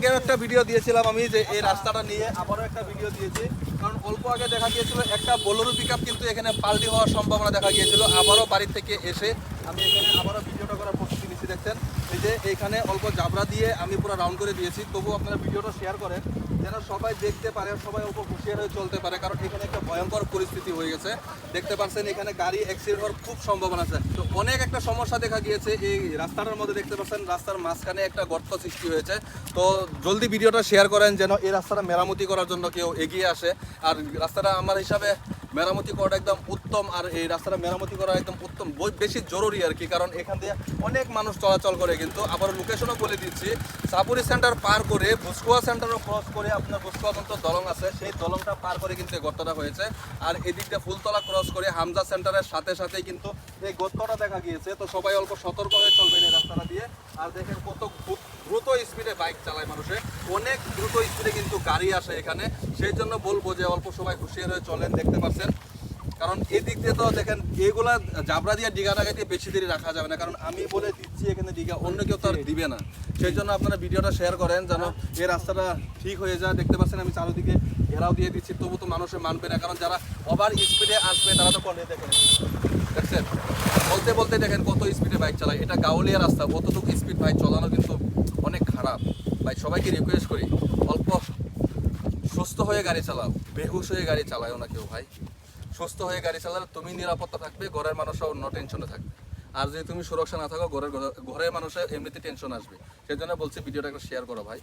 আগের একটা ভিডিও দিয়েছিলাম আমি যে এই রাস্তাটা নিয়ে আবারও একটা ভিডিও দিয়েছি। কারণ অল্প আগে দেখা গিয়েছিল, একটা বোলোরো পিক কিন্তু এখানে পাল্টি হওয়ার সম্ভাবনা দেখা গিয়েছিল। আবারও বাড়ি থেকে এসে আমি এখানে আবারও ভিডিওটা করার প্রস্তুতি দেখছেন? এই যে এখানে অল্প জাবরা দিয়ে আমি পুরো রাউন্ড করে দিয়েছি। তবু আপনারা ভিডিওটা শেয়ার করেন, যেন সবাই দেখতে পারে, সবাই অল্প হুঁশিয়ার হয়ে চলতে পারে, কারণ এখানে একটা ভয়ঙ্কর পরিস্থিতি হয়ে গেছে। দেখতে পাচ্ছেন, এখানে গাড়ি অ্যাক্সিডেন্ট হওয়ার খুব সম্ভাবনা আছে। তো অনেক একটা সমস্যা দেখা গিয়েছে, এই রাস্তাটার মধ্যে দেখতে পাচ্ছেন, রাস্তার মাঝখানে একটা গর্ত সৃষ্টি হয়েছে। তো জলদি ভিডিওটা শেয়ার করেন, যেন এই রাস্তাটা মেরামতি করার জন্য কেউ এগিয়ে আসে। আর রাস্তাটা আমার হিসাবে মেরামতি করাটা একদম উত্তম আর এই রাস্তাটা মেরামতি করা একদম উত্তম। বেশি জরুরি আর কি, কারণ এখান দিয়ে অনেক মানুষ চলাচল করে কিন্তু। আবার লোকেশনও বলে দিচ্ছি সাপুরি সেন্টার পার করে বুসকুয়া সেন্টারও ক্রস করে আপনার বুসকুয়া পর্যন্ত দলং আছে। সেই দলংটা পার করে কিন্তু এই গর্তটা হয়েছে। আর এদিকটা ফুলতলা ক্রস করে হামজা সেন্টারের সাথে সাথে কিন্তু এই গর্তটা দেখা গিয়েছে। তো সবাই অল্প সতর্ক হয়ে চলবেন এই রাস্তাটা দিয়ে। আর দেখেন কত দ্রুত স্পিডে বাইক চালায় মানুষে অনেক দ্রুত স্পিডে কিন্তু গাড়ি আসে এখানে। সেই জন্য বলব যে অল্প সময় হুঁশিয়ার হয়ে চলেন দেখতে পাচ্ছেন। কারণ এদিক দিয়ে তো দেখেন এগুলা জাবরা দিয়ে ডিগা টাকাতে বেশি দেরি রাখা যাবে না। কারণ আমি বলে দিচ্ছি এখানে ডিগা অন্য কেউ তো আর দিবে না। সেই জন্য আপনারা ভিডিওটা শেয়ার করেন যেন এই রাস্তাটা ঠিক হয়ে যায়। দেখতে পাচ্ছেন আমি চারিদিকে ঘেরাও দিয়ে দিচ্ছি। তবু তো মানুষে মানবে না কারণ যারা ওভার স্পিডে আসবে তারা তো করে দেখেন। দেখছেন? বলতে বলতে দেখেন কত স্পিডে বাইক চালায়। এটা গাউলিয়া রাস্তা কতটুকু স্পিড বাইক চালানো কিন্তু অনেক ভাই, সবাইকে রিকোয়েস্ট করি, অল্প সুস্থ হয়ে গাড়ি চালাও, বেহুশ হয়ে গাড়ি চালাও না কেউ ভাই। সুস্থ হয়ে গাড়ি চালালে তুমি নিরাপত্তা থাকবে, ঘরের মানুষও অন্য টেনশনে থাকবে। আর যদি তুমি সুরক্ষা না থাকো, ঘরের ঘরের মানুষের এমনিতে টেনশন আসবে। সেই জন্য বলছি, ভিডিওটা একটা শেয়ার করো ভাই।